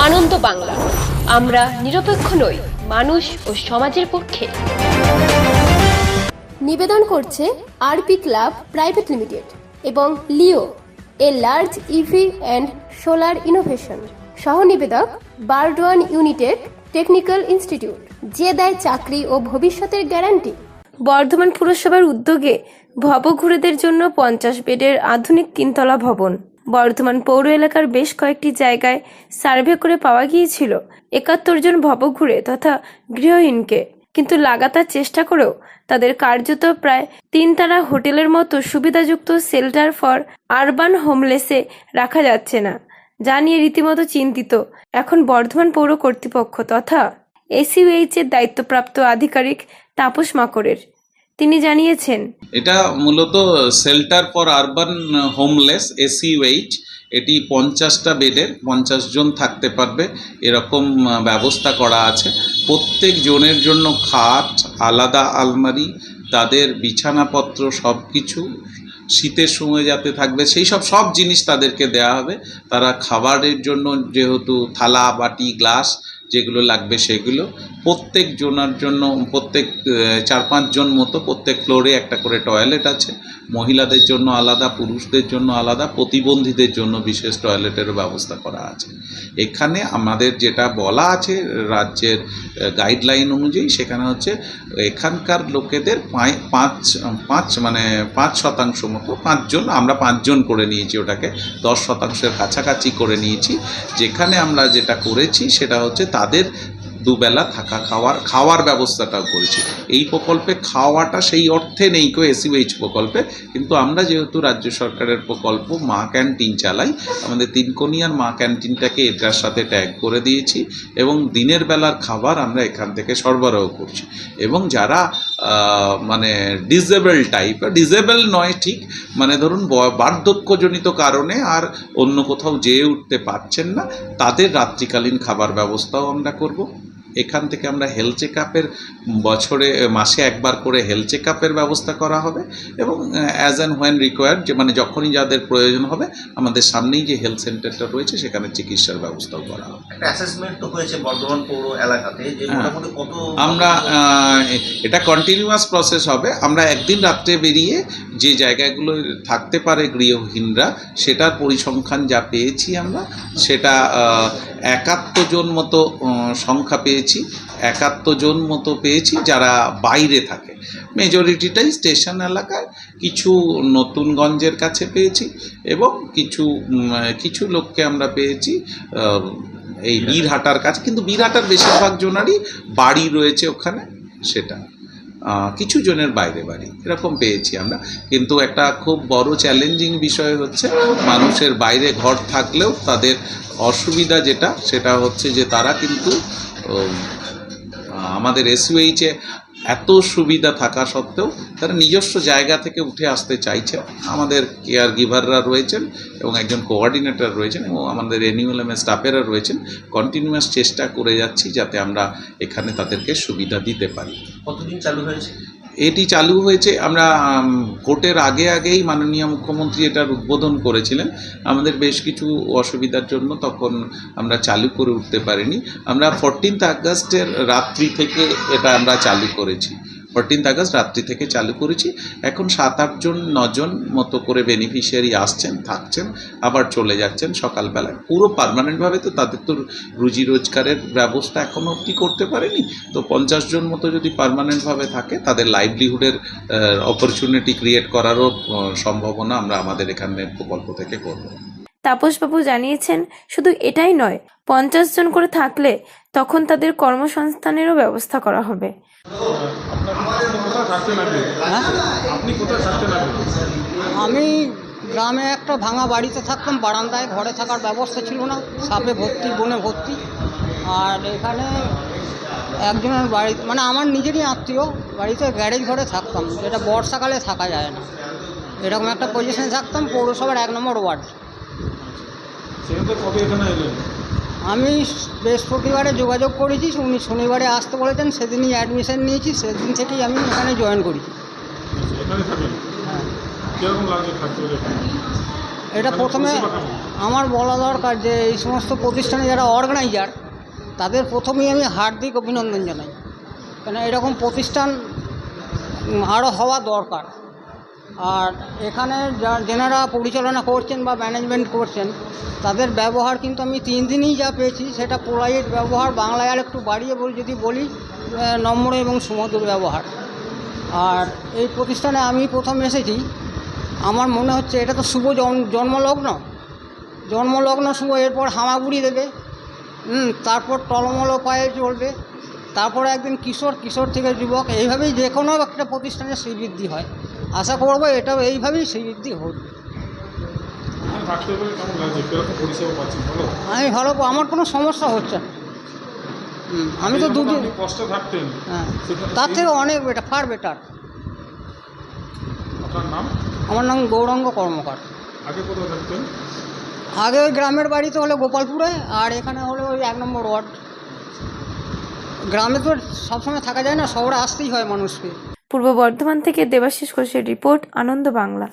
আনন্দ বাংলা। আমরা নিরপেক্ষ নই, মানুষ ও সমাজের পক্ষে। নিবেদন করছে আরপি ক্লাব প্রাইভেট লিমিটেড এবং Leo, a large EV and solar innovation. সহ নিবেদক বারডোয়ান ইউনিটেড টেকনিক্যাল ইনস্টিটিউট, যে দেয় চাকরি ও ভবিষ্যতের গ্যারান্টি। বর্ধমান পুরসভার উদ্যোগে ভবঘুরেদের জন্য পঞ্চাশ বেডের আধুনিক তিনতলা ভবন। বর্ধমান পৌর এলাকার বেশ কয়েকটি জায়গায় সার্ভে করে পাওয়া গিয়েছিল একাত্তর জন ভবঘুরে তথা গৃহহীনকে। কিন্তু লাগাতার চেষ্টা করেও তাদের কার্যত প্রায় তিনতারা হোটেলের মতো সুবিধাযুক্ত শেল্টার ফর আরবান হোমলেসে রাখা যাচ্ছে না, যা নিয়ে রীতিমতো চিন্তিত এখন বর্ধমান পৌর কর্তৃপক্ষ তথা এসিউএইচ এর দায়িত্বপ্রাপ্ত আধিকারিক তাপস মাকড়ের। তিনি জানিয়েছেন। এটা মূলত shelter for urban homeless SUH এটি পঞ্চাশটা বেডের, পঞ্চাশ জন থাকতে পারবে, এরকম ব্যবস্থা করা আছে। প্রত্যেক জনের জন্য খাট, আলাদা আলমারি, তাদের বিছানাপত্র সব কিছু শীতের সময় যাতে থাকবে, সেই সব সব জিনিস তাদেরকে দেওয়া হবে। তারা খাবারের জন্য যেহেতু থালা, বাটি, গ্লাস যেগুলো লাগবে সেগুলো প্রত্যেক জনার জন্য, প্রত্যেক চার পাঁচজন মতো প্রত্যেক ফ্লোরে একটা করে টয়লেট আছে। মহিলাদের জন্য আলাদা, পুরুষদের জন্য আলাদা, প্রতিবন্ধীদের জন্য বিশেষ টয়লেটেরও ব্যবস্থা করা আছে। এখানে আমাদের যেটা বলা আছে রাজ্যের গাইডলাইন অনুযায়ী সেখানে হচ্ছে এখানকার লোকেদের পাঁচ পাঁচ মানে পাঁচ শতাংশ মতো পাঁচজন আমরা পাঁচজন করে নিয়েছি ওটাকে, দশ শতাংশের কাছাকাছি করে নিয়েছি। যেখানে আমরা যেটা করেছি সেটা হচ্ছে তাদের দুবেলা থাকা খাওয়ার খাওয়ার ব্যবস্থাটাও করেছি। এই প্রকল্পে খাওয়াটা সেই অর্থে নেই কো এসিওএইচ প্রকল্পে, কিন্তু আমরা যেহেতু রাজ্য সরকারের প্রকল্প, মা ক্যান্টিন চালাই, আমাদের তিনকোনিয়ার মা ক্যান্টিনটাকে এটার সাথে ট্যাগ করে দিয়েছি এবং দিনের বেলার খাবার আমরা এখান থেকে সরবরাহ করছি। এবং যারা মানে ডিসেবল টাইপ ডিসেবল নয় ঠিক মানে ধরুন বার্ধক্যজনিত কারণে আর অন্য কোথাও যেয়ে উঠতে পারছেন না, তাদের রাত্রিকালীন খাবার ব্যবস্থাও আমরা করব। এখান থেকে আমরা হেলথ চেক আপের বছরে মাসে একবার করে হেলথ চেক আপের ব্যবস্থা করা হবে এবং অ্যাজ অ্যান্ড হোয়েন রিকোয়ার্ড যে মানে যখনই যাদের প্রয়োজন হবে আমাদের সামনেই যে হেলথ সেন্টারটা রয়েছে সেখানে চিকিৎসার ব্যবস্থাও করা হবে। একটা অ্যাসেসমেন্ট তো হয়েছে বর্ধমান পৌর এলাকাতে যে হ্যাঁ। মোটামুটি কত আমরা এটা কন্টিনিউয়াস প্রসেস হবে। আমরা একদিন রাত্রে বেরিয়ে যে জায়গাগুলো থাকতে পারে গৃহহীনরা সেটার পরিসংখ্যান যা পেয়েছি আমরা সেটা একাত্তর জন মতো সংখ্যা পেয়েছি। একাত্তর জন মতো পেয়েছি যারা বাইরে থাকে। মেজরিটিটাই স্টেশন এলাকায়, কিছু নতুনগঞ্জের কাছে পেয়েছি এবং কিছু কিছু লোককে আমরা পেয়েছি এই বীরহাটার কাছে। কিন্তু বীরহাটার বেশিরভাগ জনারই বাড়ি রয়েছে ওখানে, সেটা। কিছু জনের বাইরে বাড়ি, এরকম পেয়েছি আমরা। কিন্তু একটা খুব বড় চ্যালেঞ্জিং বিষয় হচ্ছে, মানুষের বাইরে ঘর থাকলেও তাদের অসুবিধা যেটা, সেটা হচ্ছে যে তারা কিন্তু আমাদের এসইউএইচে এত সুবিধা থাকা সত্ত্বেও তারা নিজস্ব জায়গা থেকে উঠে আসতে চাইছে। আমাদের কেয়ার গিভাররা রয়েছেন এবং একজন কোঅর্ডিনেটর রয়েছেন এবং আমাদের এনইউএলএমএ স্টাফেরা রয়েছেন। কন্টিনিউয়াস চেষ্টা করে যাচ্ছি যাতে আমরা এখানে তাদেরকে সুবিধা দিতে পারি। কতদিন চালু হয়েছে? এটি চালু হয়েছে। আমরা ভোটের আগে আগেই মাননীয় মুখ্যমন্ত্রী এটার উদ্বোধন করেছিলেন। আমাদের বেশ কিছু অসুবিধার জন্য তখন আমরা চালু করে উঠতে পারিনি। আমরা ফোরটিন্থ আগস্টের রাত্রি থেকে এটা আমরা চালু করেছি। ফোরটিন্থ আগস্ট রাত্রি থেকে চালু করেছি। এখন সাত আটজন নজন মতো করে বেনিফিশিয়ারি আসছেন, থাকছেন, আবার চলে যাচ্ছেন সকালবেলায়। পুরো পার্মানেন্টভাবে তো তাদের তো রুজি রোজগারের ব্যবস্থা এখনও অবধি করতে পারেনি। তো পঞ্চাশ জন মতো যদি পারমানেন্টভাবে থাকে, তাদের লাইভলিহুডের অপরচুনিটি ক্রিয়েট করারও সম্ভাবনা আমরা আমাদের এখানের প্রকল্প থেকে করব। তাপসবাবু জানিয়েছেন, শুধু এটাই নয়, পঞ্চাশ জন করে থাকলে তখন তাদের কর্মসংস্থানেরও ব্যবস্থা করা হবে। আমি গ্রামে একটা ভাঙা বাড়িতে থাকতাম, বারান্দায় ঘরে থাকার ব্যবস্থা ছিল না, সাপে ভর্তি, বনে ভর্তি। আর এখানে একজনের বাড়ি মানে আমার নিজেরই আত্মীয়, বাড়িতে গ্যারেজ ঘরে থাকতাম, যেটা বর্ষাকালে থাকা যায় না। এরকম একটা পজিশনে থাকতাম, পৌরসভার এক নম্বর ওয়ার্ড। সেখান কবে এখানে এলেন? আমি বৃহস্পতিবারে যোগাযোগ করেছি উনি শনিবারে আসতে বলেছেন সেদিনই অ্যাডমিশন নিয়েছি সেদিন থেকেই আমি এখানে জয়েন করেছি। আচ্ছা, এখানে থাকেন? হ্যাঁ। কীরকম লাগে থাকতে এটা প্রথমে আমার বলা দরকার যে এই সমস্ত প্রতিষ্ঠানে যারা অর্গানাইজার তাদের প্রথমেই আমি হার্দিক অভিনন্দন জানাই। কেন এরকম প্রতিষ্ঠান আরও হওয়া দরকার। আর এখানে যেনারা পরিচালনা করছেন বা ম্যানেজমেন্ট করছেন, তাদের ব্যবহার কিন্তু আমি তিন দিনই যা পেয়েছি, সেটা পোলাইট ব্যবহার। বাংলায় আর একটু বাড়িয়ে বলি যদি বলি নম্র এবং সুমধুর ব্যবহার। আর এই প্রতিষ্ঠানে আমি প্রথম এসেছি। আমার মনে হচ্ছে এটা তো শুভ জন্ম- জন্মলগ্ন। জন্মলগ্ন শুভ, এরপর হামাগুড়ি দেবে। তারপর টলমল পায়ে চলবে। তারপরে একদিন কিশোর কিশোর থেকে যুবক এইভাবেই যে কোনো একটা প্রতিষ্ঠানে শ্রীবৃদ্ধি হয়। আশা করব এটাও এইভাবেই শ্রীবৃদ্ধি ভালো? আমি ভালো আমার কোনো সমস্যা হচ্ছে না। আমি তো দুদিন কষ্টে থাকতেন হ্যাঁ তার থেকে অনেক বেটার ফার বেটার নাম? আমার নাম গৌরাঙ্গ কর্মকার। আগে থাকতেন? আগে ওই গ্রামের বাড়িতে হলো গোপালপুরে আর এখানে হলো ওই এক নম্বর ওয়ার্ড। গ্রামে তো সবসময় থাকা যায় না, শহরে আসতেই হয় মানুষকে। পূর্ব বর্ধমান থেকে দেবাশিস ঘোষের রিপোর্ট, আনন্দ বাংলা।